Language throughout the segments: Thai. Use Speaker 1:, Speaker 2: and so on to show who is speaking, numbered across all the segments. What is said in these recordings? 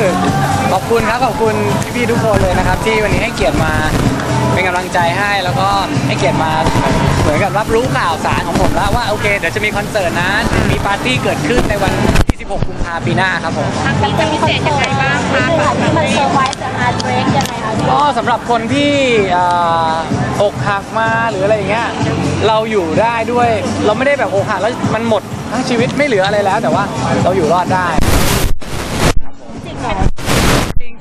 Speaker 1: สึกขอบคุณครับขอบคุณพี่ๆทุกคนเลยนะครับ ที่วันนี้ให้เกียรติมาเป็นกำลังใจให้แล้วก็ให้เกียรติมาเหมือนกับรับรู้ข่าวสารของผมแล้วว่าโอเคเดี๋ยวจะมีคอนเสิร์ตนะมีปาร์ตี้เกิดขึ้นในวันที่ 16 กุมภาพันธ์ปีหน้าครับผม
Speaker 2: ครั้งนี้จะพิเศษยังไงบ้างคะ
Speaker 3: ที่มันเซอร์ไพรส์จากอาร์ตเรกยังไงคะพี่
Speaker 1: ก็สำหรับคนที่อ่าอกหักมาหรืออะไรอย่างเงี้ยเราอยู่ได้ด้วยเราไม่ได้แบบอกหักแล้วมันหมดทั้งชีวิตไม่เหลืออะไรแล้ว แต่ว่าเราอยู่รอดได้
Speaker 3: จริงเหรอ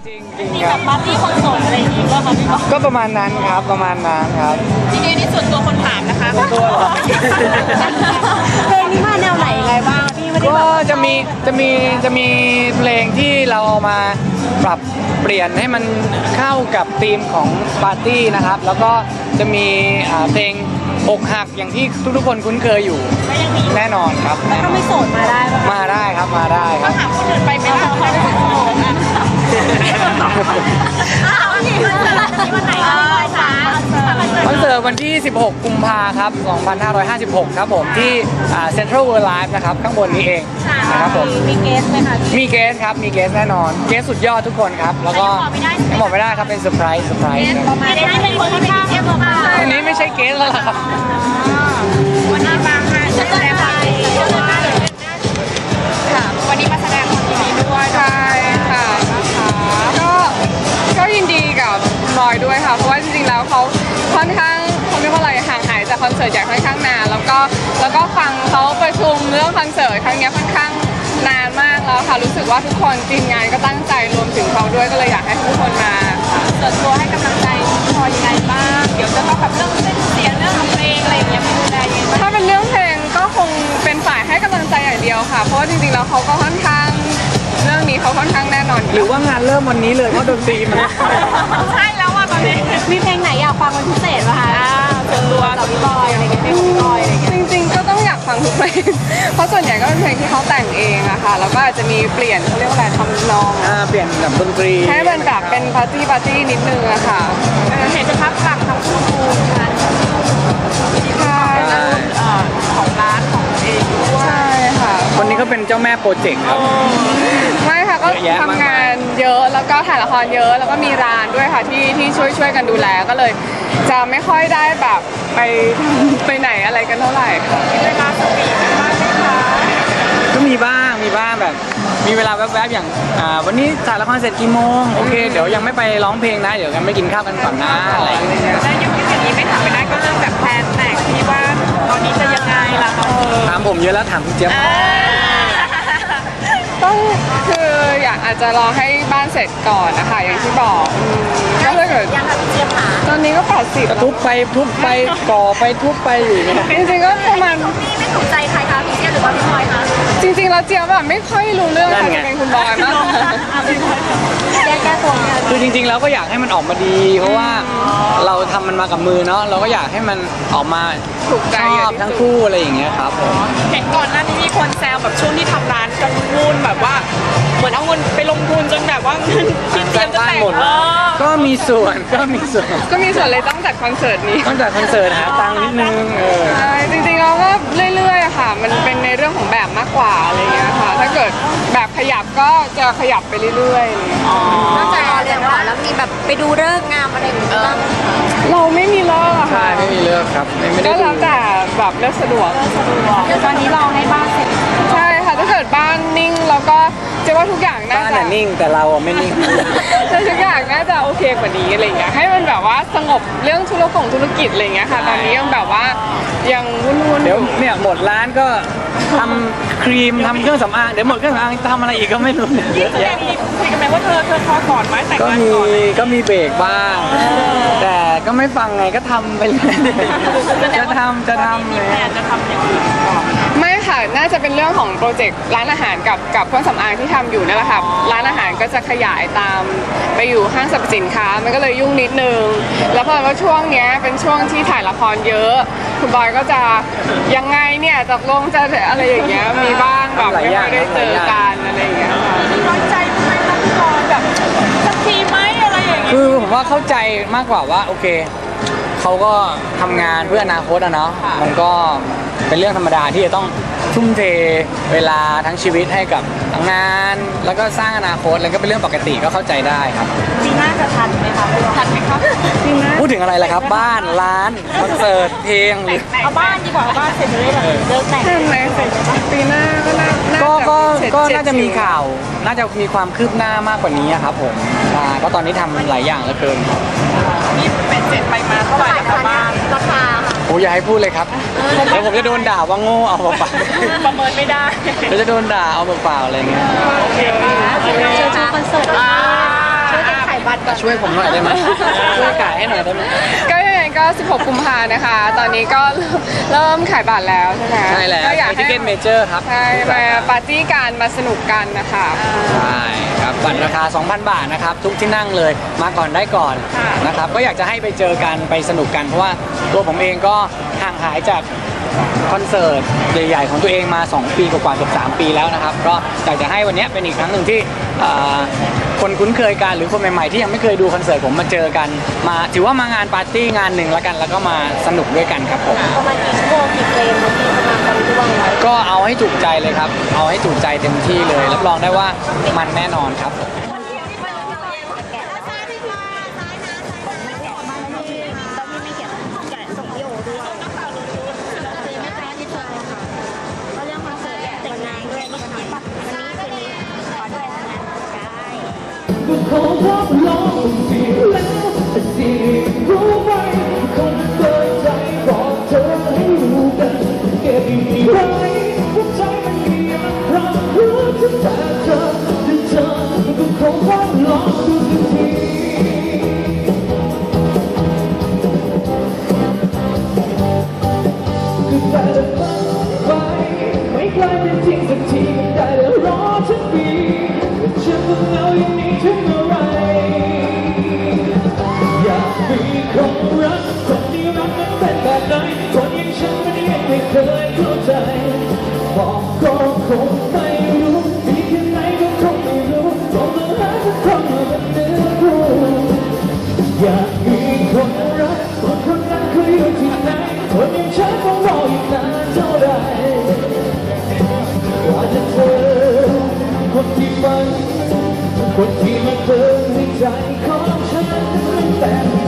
Speaker 1: จริงจริงจริง
Speaker 3: มี
Speaker 1: ค
Speaker 3: แบ
Speaker 1: รับบ
Speaker 3: ปาร์ตี้คอนเสิร์ตอะไรอย่างงี้ป่ะคะพี่บอล
Speaker 1: ก็ประมาณนั้นครับประมาณนั้นครับ
Speaker 2: จริงๆนี่ส่วนตัวคนถามนะคะ
Speaker 1: ตัวเหรอ
Speaker 3: เพลงนี้มาแนวไหนยังไงบ้างพี่ไม่ได้
Speaker 1: ก็
Speaker 3: แบบ
Speaker 1: จะมีจะมีจะมีเพลงที่เราเอามาปรับเปลี่ยนให้มันเข้ากับธีมของปาร์ตี้นะครับ แล้วก็จะมีอ่าเพลง อกหักอย่างที่ทุกๆคนคุ้นเคยอยู่ แน่นอนครับแน่น
Speaker 3: ถ้า
Speaker 1: อน
Speaker 3: ไม่โสดมาได้ป่ะคะ
Speaker 1: มาได้ครับมาได้ครับ
Speaker 2: ถามคนอื่นไปไหมล่ะคะ
Speaker 3: อ้าวนี่วันไหนวันไหนคะ
Speaker 1: คอนเสิร์ตวันที่ 16 กุมภาครับ 2556 ครับผม ที่เซ็นทรัลเวิลด์ไลฟ์นะครับ ข้างบนนี้เองนะครับผม
Speaker 3: มีเกสไหมคะพี่
Speaker 1: มีเกสครับ มีเกสแน่นอน เกสสุดยอดทุกคนครับ แล้วก็ยังบอกไม่ได้ครับ เป็นเซอร์ไพรส์เซอร์ไพรส์ครับ
Speaker 3: ประมาณนี้เป็นคนที่เทียบมา
Speaker 1: อันนี้ไม่ใช่เกสแล้วล่ะครับ
Speaker 2: วันนี้มาค่ะ
Speaker 3: แสดงความยินดีด้วย
Speaker 2: ค่ะ วันนี้มาแสดงความยินดีด้วย
Speaker 4: ใช่ค่ะก็ก็ยินดีกับลอยด้วยค่ะ เพราะว่าจริงๆแล้วเขาค่อนข้างเขาเรียกว่าอะไรห่างหายจากคอนเสิร์ตใหญ่ค่อนข้างนานแล้วก็แล้วก็ฟังเขาประชุมเรื่องคอนเสิร์ตครั้งเนี้ยค่อนข้างนานมากแล้วค่ะรู้สึกว่าทุกคนทีมงานก็ตั้งใจรวมถึงเขาด้วยก็เลยอยากให้ทุกคนมาค่ะ
Speaker 2: ส่วนตัวให้กำลังใจ พลอยยังไงบ้างเดี๋ยวจะต้องแบบเรื่องเส้นเสียงเรื่องเพลงอะไรอย่างเงี้ยไม่ดูแลยังไงบ้าง
Speaker 4: ถ้าเป็นเรื่องเพลงก็คงเป็นฝ่ายให้กำลังใจอย่างเดียวค่ะ เพราะว่าจริงๆแล้วเขาก็ค่อนข้าง เรื่องนี้เขาค่อนข้างแน่นอนอยู่
Speaker 1: หรือว่างานเริ่มวันนี้เลยเพราะดนตรีมัน
Speaker 4: ใช่แล้วอะตอนนี้
Speaker 3: มีเพลงไหนอยากฟังเป็นพิเศษป่ะคะส่วนตัวกับพี่บอยอะไรเงี้ยเพลงของพี่บอย เพ
Speaker 4: ลงเพราะส่วนใหญ่ก็เป็นเพลงที่เขาแต่งเองอะค่ะ แล้วก็อาจจะมีเปลี่ยนเขาเรียกว่าอะไรทำนอง
Speaker 1: อ่าเปลี่ยนแบบดนตรี
Speaker 4: ให้มันแบบเป็นปาร์ตี้ปาร์ตี้นิดนึงอะค่ะ
Speaker 2: เห็นจะพักหลังทำคู่งาน
Speaker 4: ใช่
Speaker 2: ของร้านของเองด้วย
Speaker 4: ใช่ค่ะ
Speaker 1: คนนี้ก็เป็นเจ้าแม่โปรเจกต์ครับ
Speaker 4: ไม่ค่ะก็
Speaker 1: เยอะแยะมากมาย
Speaker 4: ทำงานเยอะแล้วก็ถ่ายละครเยอะแล้วก็มีร้านด้วยค่ะที่ที่ช่วยช่วยกันดูแลก็เลย จะไม่ค่อยได้แบบ ไปไปไหนอะไรกันเท่าไหร่ค่ะ
Speaker 2: เวลาสวีทกันบ้างไหมคะ
Speaker 1: ก็มีบ้างมีบ้างแบบ มีเวลาแวบๆอย่างอ่าวันนี้ถ่ายละครเสร็จกี่โมงโอเคเดี๋ยวยังไม่ไปร้องเพลงนะ เดี๋ยวกันไม่กินข้าวกันก่อนนะอะไรอย่างเงี้ย
Speaker 2: แล้วยุคที่อย่างนี้ไม่ถามไม่ได้ก็เรื่องแบบแพลนแต่งที่ว่าตอนนี้จะยังไงล่ะเออ
Speaker 1: ถามผมเยอะแล้วถามคุณเจี๊ยบ
Speaker 4: ต้องคือ อยากอาจจะรอให้บ้านเสร็จก่อนนะคะอย่างที่บอกอืมก็ถ้าเกิด
Speaker 3: ยังค่ะพี่เจี๊ยบหา
Speaker 4: ตอนนี้ก็80
Speaker 1: ก็ทุบไปทุบไปก่อไปทุบไปอยู่เนี่ย
Speaker 4: จริงๆก็ประมาณ
Speaker 3: พี่ไม่ถูกใจใครคะพี่เจี๊ยบหรือว่าพี่บอยคะ
Speaker 4: จริงๆ แล้วเจี๊ยบแบบไม่ค่อยรู้เรื่องใครจะเป็นคุณบอยมากกว่า
Speaker 3: แก้แก้ตัวเนี่ย
Speaker 1: คือจริงๆแล้วก็อยากให้มันออกมาดี เพราะว่าเราทำมันมากับมือเนาะเราก็อยากให้มันออกมา
Speaker 4: ถูกใจ
Speaker 1: ช
Speaker 4: อย่า
Speaker 1: อบ
Speaker 4: งที่
Speaker 1: ทั้ง
Speaker 4: สุด
Speaker 1: คู่อะไรอย่างเงี้ยครับผม
Speaker 2: เห็นก่อนหน้านี้มีคนแซวแบบช่วงที่ทำร้านกันวุ่น
Speaker 1: มีส่วนก็มีส่วน
Speaker 4: ก็มีส่วนเลยต้องจัดคอนเสิร์ตนี้
Speaker 1: ต้องจากคอนเสิร์ตหาตังค์นิดนึงเออ
Speaker 4: ใช่จริงๆเราก็เรื่อยๆอะค่ะ มันเป็นในเรื่องของแบบมากกว่าอะไรเงี้ยค่ะ ถ้าเกิดแบบขยับก็จะขยับไปเรื่อยๆอะไรเงี้ย
Speaker 3: นอกจากรอเรียนขอแล้วมีแบบไปดูเลิกษ์งามอะไรอย่างเงี้ยบ้างไหมคะ
Speaker 4: เราไม่มีเลิกอะ
Speaker 1: ใช่
Speaker 4: ค่ะ
Speaker 1: ไม่มีเลือกครับไม่ไม่ได้
Speaker 4: ก็
Speaker 1: ดู
Speaker 4: แล้วแต่แบบเลือกสะดวก
Speaker 3: เดี๋ยวตอนนี้รอให้บ้านเสร็จ
Speaker 4: ใช่ค่ะ ถ้าเกิดบ้านนิ่งแล้วก็เจ๊ ว่าทุกอย่างน่า
Speaker 1: บ้าน
Speaker 4: จะ
Speaker 1: น่ะนิ่งแต่เราอะไม่นิ่ง
Speaker 4: แต่ทุกอย่างน่าจะโอเคกว่านี้อะไรเงี้ยให้มันแบบว่าสงบเรื่องธุรกงธุรกิจอะไรเงี้ยค่ะ ตอนนี้ยังแบบว่ายังวุ่นๆอ
Speaker 1: เดี๋ยว
Speaker 4: ยู่
Speaker 1: เนี่ยหมดร้านก็ทำครีมทำเครื่องสำอางเดี๋ยวหมดเครื่องสำอางทำอะไรอีกก็ไม่รู้เนี่ยเยอะ
Speaker 2: แสด
Speaker 1: แยะ
Speaker 2: งมีคุยกันไหมว่าเธอเธอพอก่อนไหมแต่ง
Speaker 1: ก็
Speaker 2: งาน
Speaker 1: มี
Speaker 2: ก่อน
Speaker 1: ก็มีเบรกบ้าง แต่ก็ไม่ฟังไงก็ทำไปเลยจะทำจะทำเลย
Speaker 2: แต่จะทำอย่างอื่นก่อน
Speaker 4: ไม่ค่ะ น่าจะเป็นเรื่องของโปรเจกต์ร้านอาหารกับกับเครื่องสำอางที่ทำอยู่นั่นแหละค่ะร้านอาหารก็จะขยายตามไปอยู่ห้างสรรพสินค้า มันก็เลยยุ่งนิดนึง แล้วพอว่าช่วงเนี้ยเป็นช่วงที่ถ่ายละครเยอะ คุณบอยก็จะยังไงเนี่ยตกลงจะอะไรอย่างเงี้ยมีบ้างแบบไม่ค่อยได้เจอกันอะไรอย่างเงี้ยค่ะ
Speaker 2: น้อยใจไหมคะพี่บอยแบบสักทีไหมอะไรอย่างเงี้ย
Speaker 1: คือผมว่าเข้าใจมากกว่าว่าโอเคเขาก็ทำงานเพื่ออนาคตอะเนาะมันก็เป็นเรื่องธรรมดาที่จะต้อง ททุ่มเทเวลาทั้งชีวิตให้กับงาน แล้วก็สร้างอนาคตแล้วก็เป็นเรื่องปกติก็เข้าใจได้ครับ
Speaker 3: ปีหน้าจะทันไหมคะทันไหมคะปีหน้า
Speaker 1: พูดถึงอะไรล่ะครับ บ้านร้านคอนเสิร์ตเพลงหรือ
Speaker 3: เอาบ้านดีกว่าเอาบ้านเสร็จจะได้แบบเลิกแต่ง
Speaker 4: ใช่ไหมปีหน้าก็น่าน่า
Speaker 1: ก็
Speaker 4: จะ
Speaker 1: ก็
Speaker 4: เสร็จ
Speaker 1: ก็
Speaker 4: เจ็ด
Speaker 1: น่าจะมี
Speaker 4: คิว
Speaker 1: ข่าว น่าจะมีความคืบหน้ามากกว่านี้อะครับผมใช่เพราะตอนนี้ทำหลายอย่างเหลือเกิน
Speaker 2: นี่เป็นเจ็ดไปมาเท่าไหร่นะคะบ้าน
Speaker 3: ราคาค่ะ
Speaker 1: โอ้อย่าให้พูดเลยครับเดี๋ยวผมจะโดนด่าว่าโง่เอาเปล่า
Speaker 2: ประเมินไม่ได้
Speaker 1: ๆเดี๋ยวจะโดนด่าเอาเปล่าๆอะไรเงี้ย
Speaker 3: เชิญชมคอนเสิร์ตช่วยกันขาย บัตรก่อน
Speaker 1: ช่วยผมหน่อยได้ไหมช่วยขายให้หน่อยได้ไหม
Speaker 4: ก็ยังไงก็ 16 กุมภานะคะ ตอนนี้ก็เริ่มขายบัตรแล้วใช่ไหม
Speaker 1: ใช่แล้ว
Speaker 4: ก็อยาก
Speaker 1: ทิ
Speaker 4: ให้
Speaker 1: เก็ตเมเจอร์ครับ
Speaker 4: ใช่มาปาร์ตี้กันมาสนุกกันนะคะ
Speaker 1: ใช่ครับบัตรราคา 2,000 บาทนะครับทุกที่นั่งเลยมาก่อนได้ก่อนนะครับก็อยากจะให้ไปเจอกันไปสนุกกันเพราะว่าตัวผมเองก็ห่างหายจากคอนเสิร์ตใหญ่ๆของตัวเองมา 2 ปีกว่าๆเกือบ3 ปีแล้วนะครับ ก็อยากจะให้วันนี้เป็นอีกครั้งหนึ่งที่เอ่อ คนคุ้นเคยกันหรือคนใหม่ๆที่ยังไม่เคยดูคอนเสิร์ตผมมาเจอกัน มา ถือว่ามางานปาร์ตี้งานหนึ่งแล้วกัน แล้วก็มาสนุกด้วยกันครับผม
Speaker 3: ประมาณกี่ชั่วโมงกี่เพลงคะที่ประมาณกันร่วงไว้
Speaker 1: ก็เอาให้ถูกใจเลยครับ เอาให้ถูกใจเต็มที่เลย รับรองได้ว่ามันแน่นอนครับ
Speaker 5: คนอย่างฉันคงรออีกนานเท่าไรกว่าจะเจอคนที่ฝันคนที่มาเติมในใจของฉันตั้งแต่